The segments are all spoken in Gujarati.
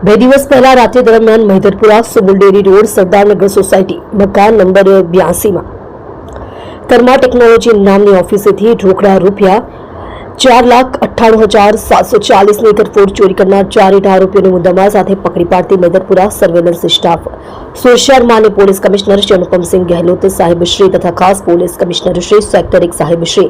બે દિવસ પહેલા રાત્રિ દરમિયાન Mahidharpura Sumul dairy road Sardarnagar society મકાન નંબર બ્યાસીમાં કર્મા ટેકનોલોજી નામની ઓફિસેથી રોકડા રૂપિયા ચાર લાખ અઠ્ઠાણું હજાર સાતસો ચાલીસની ગરફોડ ચોરી કરનાર ચાર ઇટ આરોપીઓને મુદ્દામાલ સાથે પકડી પાડતી મેદરપુરા સર્વેલન્સ સ્ટાફ. સોશિયર માને પોલીસ કમિશનર શ્રી અનુપમસિંહ ગેહલોત સાહેબશ્રી તથા ખાસ પોલીસ કમિશનર શ્રી સેક્ટર એક સાહેબશ્રી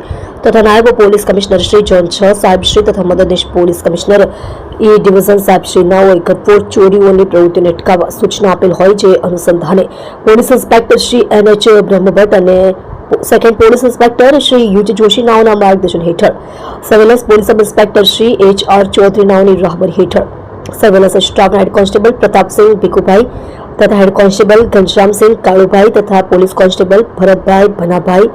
તથા નાયબ પોલીસ કમિશનર શ્રી ઝોન છ સાહેબશ્રી તથા મદદનીશ પોલીસ કમિશનર એ ડિવિઝન સાહેબશ્રી નવોએ ગરફોડ ચોરીઓની પ્રવૃત્તિને અટકાવવા સૂચના આપેલ હોય જે અનુસંધાને. Police inspector Shri N H Brahmbhatt અને સેકન્ડ પોલીસ ઇન્સ્પેક્ટર શ્રી યુજ જોશી નાઓના માર્ગદર્શન હેઠળ. Surveillance police sub inspector Shri H R Chaudhary નાઓની રાહબર હેઠળ. સર્વેલન્સ સ્ટાફના હેડ કોન્સ્ટેબલ પ્રતાપસિંહ ભીખુભાઈ તથા હેડ કોન્સ્ટેબલ ઘનશ્યામસિંહ કાળુભાઈ તથા પોલીસ કોન્સ્ટેબલ ભરતભાઈ ભનાભાઈ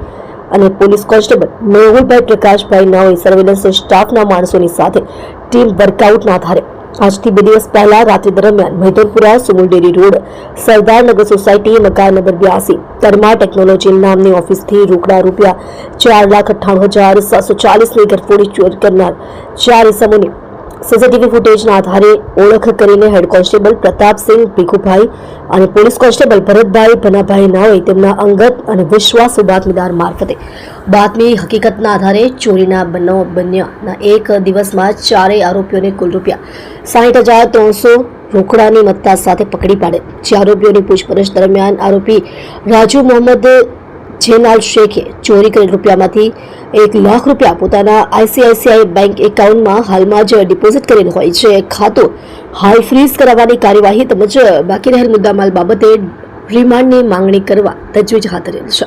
અને પોલીસ કોન્સ્ટેબલ મેહુલભાઈ પ્રકાશભાઈ નાઓએ સર્વેલન્સ સ્ટાફના માણસોની સાથે ટીમ વર્કઆઉટના આધારે આજથી બે દિવસ પહેલા રાત્રિ દરમિયાન Maidarpura Sumul dairy road Sardarnagar society મકાન નંબર બ્યાસી, તરમા ટેકનોલોજી નામની ઓફિસથી રોકડા રૂપિયા ચાર લાખ અઠ્ઠાણું હજાર સાતસો ચાલીસની ગરફોડી ચોરી કરનાર ચાર ઇસમોની સીસીટીવી ફૂટેજના આધારે ઓળખ કરીને હેડ કોન્સ્ટેબલ પ્રતાપસિંહ ભીખુભાઈ અને પોલીસ કોન્સ્ટેબલ ભરતભાઈ ભનાભાઈ નાઓએ તેમના અંગત અને વિશ્વાસુ બાતમીદાર મારફતે બાતમી હકીકતના આધારે ચોરીના બનાવ બન્યાના એક દિવસમાં ચારેય આરોપીઓને કુલ રૂપિયા સાહીઠ હજાર ત્રણસો રોકડાની મત્તા સાથે પકડી પાડે. જે આરોપીઓની પૂછપરછ દરમિયાન આરોપી રાજુ મોહમ્મદ જેનાલ શેખે ચોરી કરેલ રૂપિયામાંથી એક લાખ રૂપિયા પોતાના આઈસીઆઈસીઆઈ બેંક એકાઉન્ટમાં હાલમાં જ ડિપોઝિટ કરેલ હોય છે. ખાતું હાલ ફ્રીઝ કરાવવાની કાર્યવાહી તેમજ બાકી રહેલ મુદ્દામાલ બાબતે રિમાન્ડની માંગણી કરવા તજવીજ હાથ ધરેલ છે.